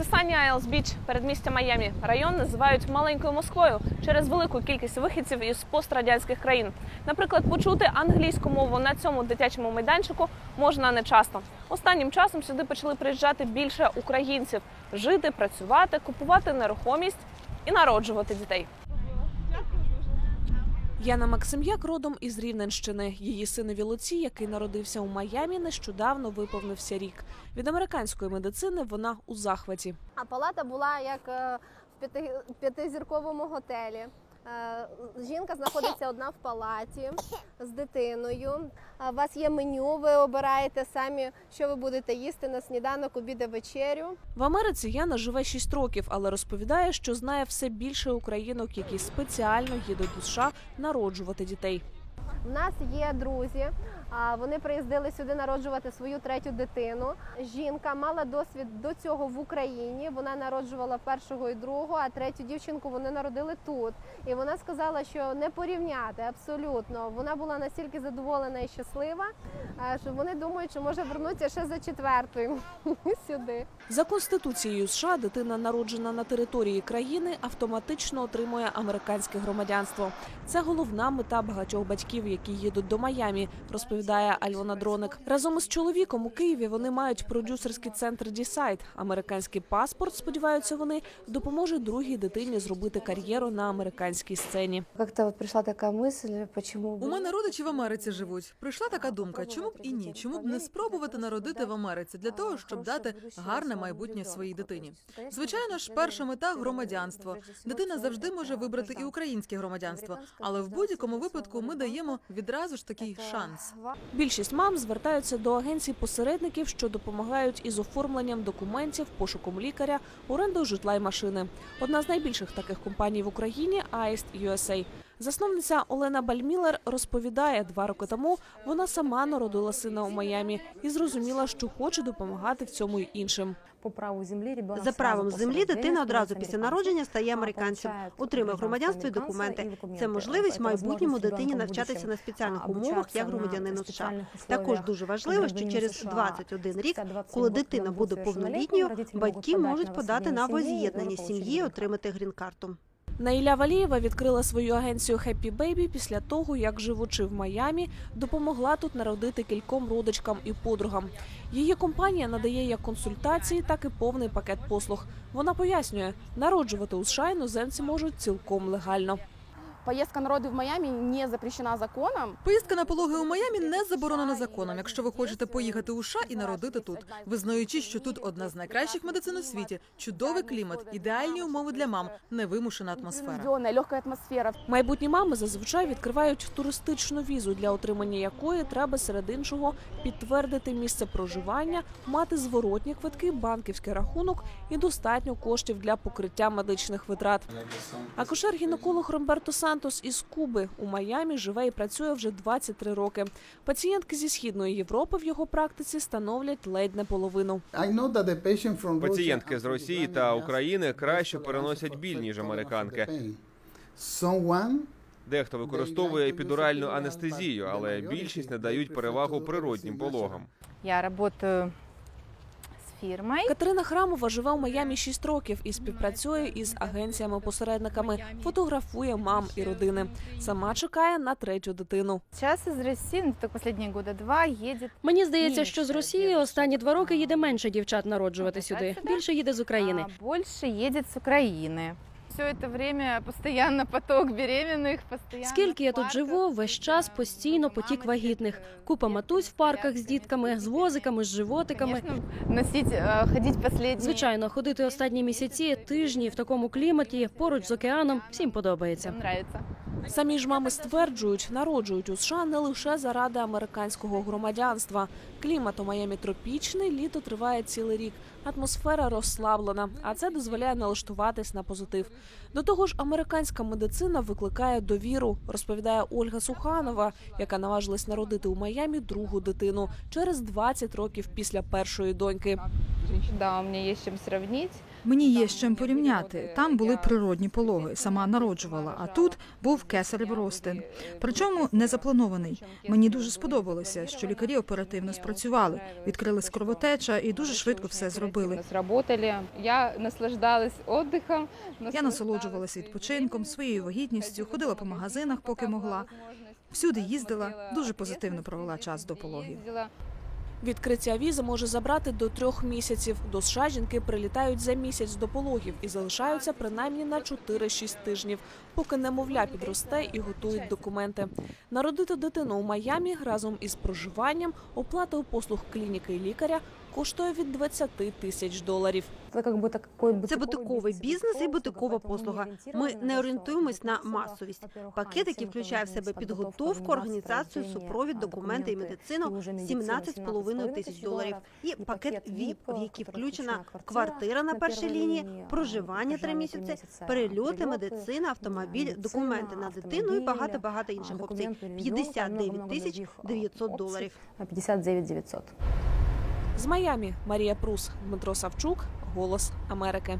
Тесані Айлс Біч, передмістя Майамі, район називають маленькою Москвою через велику кількість вихідців із пострадянських країн. Наприклад, почути англійську мову на цьому дитячому майданчику можна не часто. Останнім часом сюди почали приїжджати більше українців жити, працювати, купувати нерухомість і народжувати дітей. Яна Максим'як родом із Рівненщини. Її синові Луці, який народився у Майамі, нещодавно виповнився рік. Від американської медицини вона у захваті. А палата була як е, в п'яти, п'ятизірковому готелі. Е, Жінка знаходиться одна в палаті з дитиною. У вас є меню, ви обираєте самі, що ви будете їсти на сніданок, обіди, вечерю. В Америці Яна живе 6 років, але розповідає, що знає все більше українок, які спеціально їдуть до США народжувати дітей. У нас є друзі. А Вони приїздили сюди народжувати свою третю дитину. Жінка мала досвід до цього в Україні. Вона народжувала першого і другого, а третю дівчинку вони народили тут. І вона сказала, що не порівняти абсолютно. Вона була настільки задоволена і щаслива, що вони думають, що може вернутися ще за четвертою сюди. За конституцією США дитина, народжена на території країни, автоматично отримує американське громадянство. Це головна мета багатьох батьків, які їдуть до Майамі, розповідає Альона Дроник. Разом із чоловіком у Києві вони мають продюсерський центр Дісайд. Американський паспорт, сподіваються вони, допоможе другій дитині зробити кар'єру на американській сцені. Как-то вот пришла такая мысль, почему У мене родичі в Америці живуть. Прийшла така думка: чому б і ні? Чому б не спробувати народити в Америці для того, щоб дати гарне майбутнє своїй дитині? Звичайно ж, перша мета громадянство. Дитина завжди може вибрати і українське громадянство, але в будь-якому випадку ми даємо відразу ж такий шанс. Більшість мам звертаються до агенцій посередників, що допомагають із оформленням документів, пошуком лікаря, орендою житла й машини. Одна з найбільших таких компаній в Україні Аїст USA. Засновниця Олена Бальмілер розповідає, два роки тому вона сама народила сина у Майамі і зрозуміла, що хоче допомагати в цьому й іншим. по праву землі За правом землі дитина одразу після народження стає американцем, отримує громадянство і документи. Це можливість майбутньому дитині навчатися на спеціальних умовах як громадянину США. Також дуже важливо, що через США. 21 рік, коли дитина буде повнолітньою, батьки можуть подати на воз'єднання воз'єднання сім'ї і отримати грін-карту. Наїля Валієва відкрила свою агенцію Happy Baby після того, як живучи в Майамі, допомогла тут народити кільком родичкам і подругам. Її компанія надає як консультації, так і повний пакет послуг. Вона пояснює, народжувати у США іноземці можуть цілком легально. Поездка народу в Майами не запрещена законом. Поїздка на пологи у Майамі не заборонена законом, якщо ви хочете поїхати у США і народити тут, визнаючи, що тут одна з найкращих медицин у світі, чудовий клімат, ідеальні умови для мам, невимушена атмосфера. Легкая атмосфера. Майбутні мами зазвичай відкривають туристичну візу, для отримання якої треба серед іншого підтвердити місце проживання, мати зворотні квитки, банківський рахунок і достатньо коштів для покриття медичних витрат. Акушер-гінеколог Ромберто Сантос із Куби у Майамі живе і працює вже 23 роки. Пацієнтки зі східної Європи в його практиці становлять ледь не половину. Пацієнтки з Росії та України краще переносять біль ніж американки. Дехто використовує епідуральну анестезію, але більшість надають перевагу природнім пологам. Я работаю с фирмой. Катерина Храмова живе у Майамі 6 років і співпрацює із агенціями-посередниками, фотографує мам і родини. Сама чекає на третю дитину. Час із Росії ну, так останні года два, їде. Мені здається, що з Росії останні два роки їде менше дівчат народжувати сюди. Більше їде з України. Більше больше з України. Все это время постоянно поток беременных, постоянно Скільки я в тут парках. живу, весь час постійно потік вагітних. Купа матусь в парках з дітками, з возиками, з животиками. Конечно, носить, э, ходить последние. Звичайно, ходити останні місяці, тижні в такому кліматі, поруч з океаном, всім подобається. Всем нравится. Самі ж мами стверджують, народжують у США не лише заради американського громадянства. Клімат у Майамі тропічний, літо триває цілий рік. Атмосфера розслаблена, а це дозволяє налаштуватись на позитив. До того ж, американська медицина викликає довіру, розповідає Ольга Суханова, яка наважилась народити у Майамі другу дитину через 20 років після першої доньки. Да, у меня есть чем сравнить. Мені є з чим порівняти. Там були природні пологи, сама народжувала, а тут був кесарев ростин. Причому не запланований. Мені дуже сподобалося, що лікарі оперативно спрацювали, відкрилась кровотеча і дуже швидко все зробили. Я наслаждалась отдыхом. Я насолоджувалася відпочинком, своєю вагітністю, ходила по магазинах, поки могла. Всюди їздила, дуже позитивно провела час до пологів. Відкриття візи може забрати до трьох місяців. До США жінки прилітають за місяць до пологів і залишаються принаймні на 4-6 тижнів, поки немовля підросте і готують документи. Народити дитину у Майамі разом із проживанням, оплатою послуг клініки і лікаря коштує від 20 тисяч доларів. Це бутиковий бізнес і бутикова послуга. Ми не орієнтуємось на масовість. Пакет, який включає в себе підготовку, організацію, супровід, документи і медицину 17,5 тисяч доларів. І пакет ВІП, в який включена квартира на першій лінії, проживання три місяці, перельоти, медицина, автомобіль, документи на дитину і багато багато інших опцій. 59 тисяч 900 доларів. 59 900. З Майами Марія Прус, Дмитро Савчук, Голос Америки.